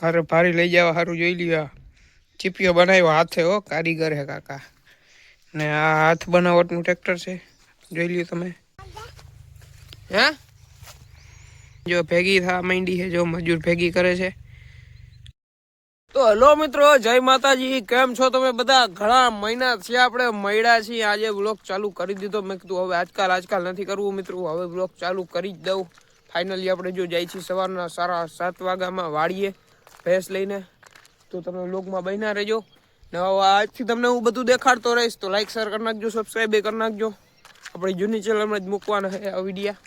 ઘરે ભારી લઈ જવા સારું જોઈ લ્યો. ચીપિયો બનાવ્યો હાથે હો, કારીગર હે કાકા. ને આ હાથ બનાવટનું ટ્રેક્ટર છે. જોઈ લ્યો તમે. હે? જો ભેગી થા માંડી છે, જો મજૂર ભેગી કરે છે. તો હલો મિત્રો, જય માતાજી. કેમ છો તમે બધા? ઘણા મહિના થયા આપણે મળ્યા છીએ. આજે બ્લોગ ચાલુ કરી દીધો. મેં કીધું હવે આજકાલ આજકાલ નથી કરવું મિત્રો. હવે બ્લોગ ચાલુ કરી જ દઉં. ફાઇનલી આપણે જો જાય છીએ સવારના સારા સાત વાગ્યામાં વાળીએ. ભેંસ લઈને તો તમે લોગમાં બન્યા રહેજો. ને આજથી તમને હું બધું દેખાડતો રહીશ. તો લાઈક શેર કરી નાખજો સબસ્ક્રાઈબ કરી નાખજો. આપણી જૂની ચેનલમાં જ મૂકવાના છે આ વિડીયા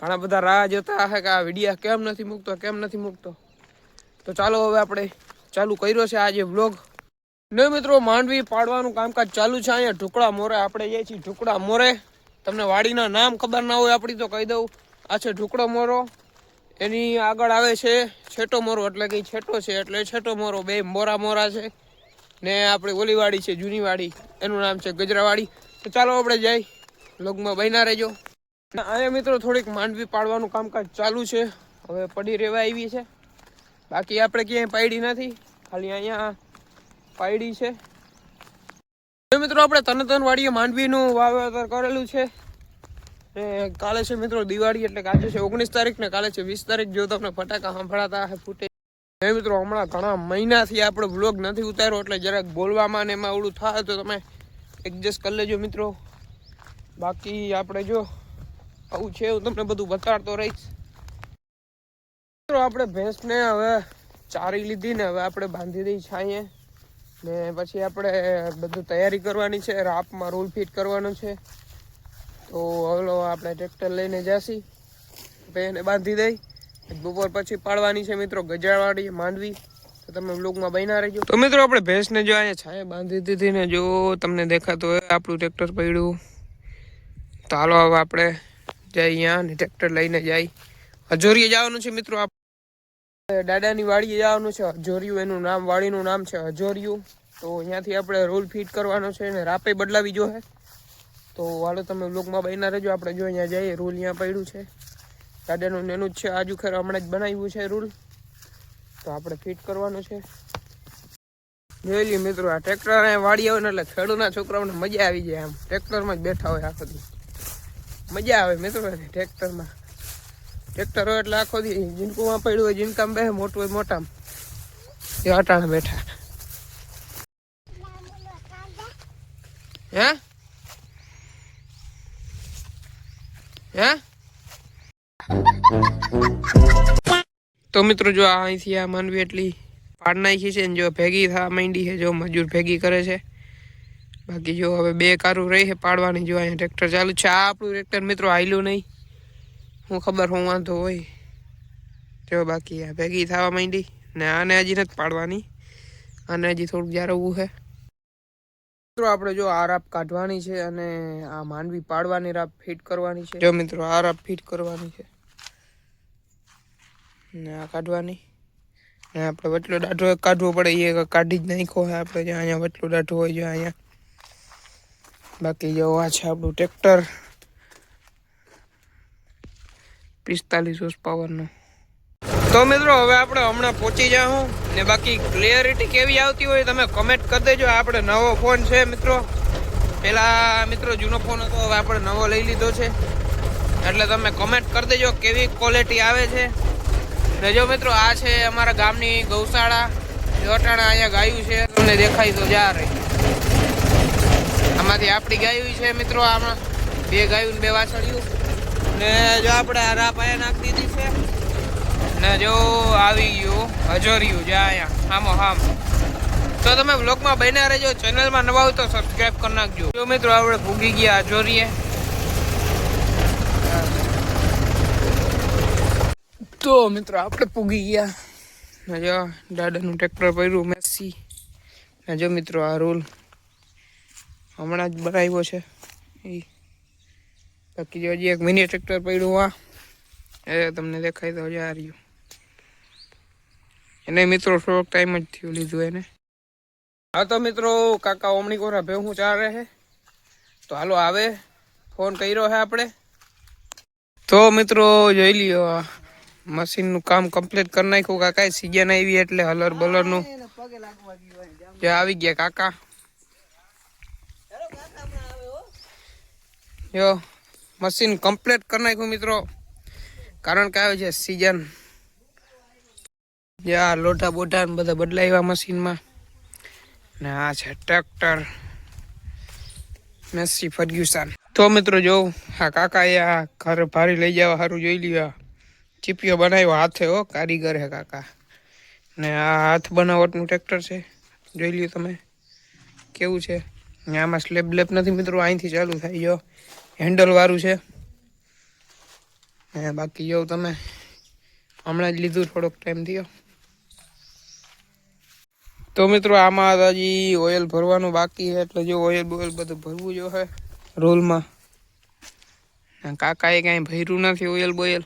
ઘણા બધા રાહ જોતા હશે કે આ વિડીયા કેમ નથી મૂકતો, કેમ નથી મૂકતો. તો ચાલો હવે આપણે ચાલુ કર્યો છે આજે વ્લોગ. ને મિત્રો, માંડવી પાડવાનું કામકાજ ચાલુ છે. અહીંયા ઢુકડા મોરે, આપણે જઈએ છીએ ઢુકડા મોરે. તમને વાડીના નામ ખબર ના હોય, આપણી તો કહી દઉં. આ છે ઢુકડો મોરો. એની આગળ આવે છે છેટો મોરો, એટલે કે છેટો છે, એટલે છેટો મોરો બે મોરા મોરા છે. ને આપણી ઓલીવાડી છે જૂની વાડી એનું નામ છે ગજરાવાડી. તો ચાલો આપણે જઈ લોગમાં બન્યા રહેજો. અહીંયા મિત્રો થોડીક માંડવી પાડવાનું કામકાજ ચાલુ છે. હવે પડી રહેવા આવી છે. બાકી આપણે ક્યાંય પાયડી નથી. ખાલી અહીંયા પાયડી છે. મિત્રો, આપણે તનતન વાડીએ માંડવીનું વાવેતર કરેલું છે. કાલે છે મિત્રો દિવાળી એટલે આજે છે ઓગણીસ તારીખ ને કાલે છે વીસ તારીખ જો તમને ફટાકા સંભળાતા હે ફૂટે. હવે મિત્રો હમણાં ઘણા મહિનાથી આપણે વ્લોગ નથી ઉતાર્યો એટલે જરાક બોલવામાં ને એમાં ઓલું થાય તો તમે એડજસ્ટ કરી લેજો મિત્રો. બાકી આપણે જો આવું છે હું તમને બધું બતાડતો રહીશ. મિત્રો આપણે ભેંસને હવે ચારી લીધી ને હવે આપણે બાંધી દઈ છાંયે ને પછી આપણે બધું તૈયારી કરવાની છે, રાપમાં રૂલ ફિટ કરવાનું છે. તો હલો, આપણે ટ્રેક્ટર લઈને પછી એને બાંધી દઈ. બપોર પછી પાડવાની છે મિત્રો, ગજાવાડી, માંડવી. તો તમે બ્લોગમાં બન્યા રહેજો. તો મિત્રો, આપણે ભેંસને જો અહીંયા છાંય બાંધી દીધી ને જો તમને દેખાતું હોય, આપણું ટ્રેક્ટર પડ્યું. તો હાલો, હવે આપણે જઈ અહીંયા ને ટ્રેક્ટર લઈને જાય. હજોરીએ જવાનું છે મિત્રો દાદાની વાડીએ જવાનું છે, હજોરિયું, એનું નામ, વાડીનું નામ છે હજોરિયું. તો અહીંયાથી આપણે રોલ ફિટ કરવાનો છે ને રાપે બદલાવી જો હે તો વાળો તમે બ્લોગમાં બન્યા રહેજો. આપણે જો અહીંયા જઈએ. રૂલ અહીંયા પડ્યું છે. દાદાનું નેનું જ છે. આજુ ખેર હમણાં જ બનાવ્યું છે રૂલ. તો આપણે ફિટ કરવાનું છે. જોઈ લઈએ મિત્રો, આ ટ્રેક્ટર વાડી આવે ને એટલે ખેડૂતના છોકરાઓને મજા આવી જાય આમ. ટ્રેક્ટરમાં જ બેઠા હોય આખો દી મજા આવે મિત્રો ટ્રેક્ટરમાં ટ્રેક્ટર હોય એટલે આખો દી જીનકુમાં પડ્યું હોય, જીનકામાં બે, મોટું હોય, મોટામાં. એ અટાણે બેઠા. હે? હે? તો મિત્રો જો આ અહીંથી આ માનવી એટલી પાડ નાખી છે ને જો ભેગી થવા માંડી છે, જો મજૂર ભેગી કરે છે. બાકી જો હવે બે કારું રહી છે પાડવાની, જો અહીંયા ટ્રેક્ટર ચાલુ છે. આ આપણું ટ્રેક્ટર મિત્રો હાલ્યું નહીં. હું ખબર, હું વાંધો હોય. જો બાકી આ ભેગી થવા માંડી ને આને હજી નથી પાડવાની. આને હજી થોડુંક જારવવું છે. મિત્રો, આપણે જો આ રાપ કાઢવાની છે અને આ માંડવી પાડવાની રાપ ફિટ કરવાની છે. જો મિત્રો, આ રાપ ફિટ કરવાની છે. ને આ કાઢવાની. ને આપણે વટલો દાઢો કાઢવો પડે, એ કાઢી જ નાખ્યો હોય આપણે, જ્યાં અહીંયા વટલો દાઢો હોય જો અહીંયા. બાકી જો આ છે આપણું ટ્રેક્ટર. પિસ્તાલીસ હોર્સ પાવરનું તો મિત્રો, હવે આપણે હમણાં પહોંચી જાઉં ને બાકી ક્લિયરિટી કેવી આવતી હોય તમે કમેન્ટ કરી દેજો. આપણે નવો ફોન છે મિત્રો. પેલા મિત્રો જૂનો ફોન હતો, હવે આપણે નવો લઈ લીધો છે. એટલે તમે કમેન્ટ કરી દેજો કેવી ક્વોલિટી આવે છે. ને જો મિત્રો, આ છે અમારા ગામની ગૌશાળા. જોટાણા અહીંયા ગાયું છે. તમને દેખાય તો જા રહી. આમાંથી આપણી ગાયું છે મિત્રો, આમાં. બે ગાયું બે વાછળિયું ને જો આપણે આ રાપ અહીંયા નાખી દીધી છે. ને, જો, આવી ગયું. હજોરિયું, જા અહીંયા. હામો, હામ. તો તમે બ્લોગમાં બન્યા રહેજો. ચેનલમાં નવા હોય તો સબસ્ક્રાઈબ કરી નાખજો. જો મિત્રો, આપણે ભૂગી ગયા, હજોરીએ. તો મિત્રો, આપણે પૂગી ગયા. જો, દાદાનું ટ્રેક્ટર પડ્યું મેસી. ને જો મિત્રો, આ રૂલ હમણાં જ બનાવ્યો છે. એ બાકી જો હજી એક મિની ટ્રેક્ટર પડ્યું આ એ તમને દેખાય તો હજી આ રહ્યું. એને મિત્રો થોડોક ટાઈમ જ થયું લીધું એને. હા તો મિત્રો કાકા ઓમણી કોરા ભેહું ચાલે છે તો હાલો આવે. ફોન કર્યો છે આપણે? તો મિત્રો જોઈ લ્યો મશીનનું કામ કમ્પ્લીટ કરી નાખ્યું કાકા. સીઝન આવી એટલે હલર બલરનું. જે આવી ગયા કાકા. હો. જો મશીન કમ્પ્લીટ કરી નાખ્યું મિત્રો. કારણ કે આવે છે સીઝન. જે આ લોઢા બોઢા ને બધા બદલાવ્યા મશીનમાં. ને આ છે ટ્રેક્ટર. Massey Fergusson. તો મિત્રો જો, આ એ આ ઘર ભારી લઈ જવા સારું જોઈ લ્યો. ચીપિયો બનાવ્યો હાથે હો, કારીગર હે કાકા. ને આ હાથ બનાવટનું ટ્રેક્ટર છે. જોઈ લ્યો તમે. કેવું છે? આમાં સ્લેબ લેબ નથી મિત્રો, અહીંથી ચાલુ થાય. જો, હેન્ડલ વાળું છે. ને બાકી જો તમે, હમણાં જ લીધું થોડોક ટાઈમ થયો. તો મિત્રો આમાં હજી ઓઇલ ભરવાનું બાકી છે. એટલે જો ઓઇલ બોઇલ બધું ભરવું જો રોલમાં. કાકાએ કાંઈ ભર્યું નથી ઓઇલ બોઇલ.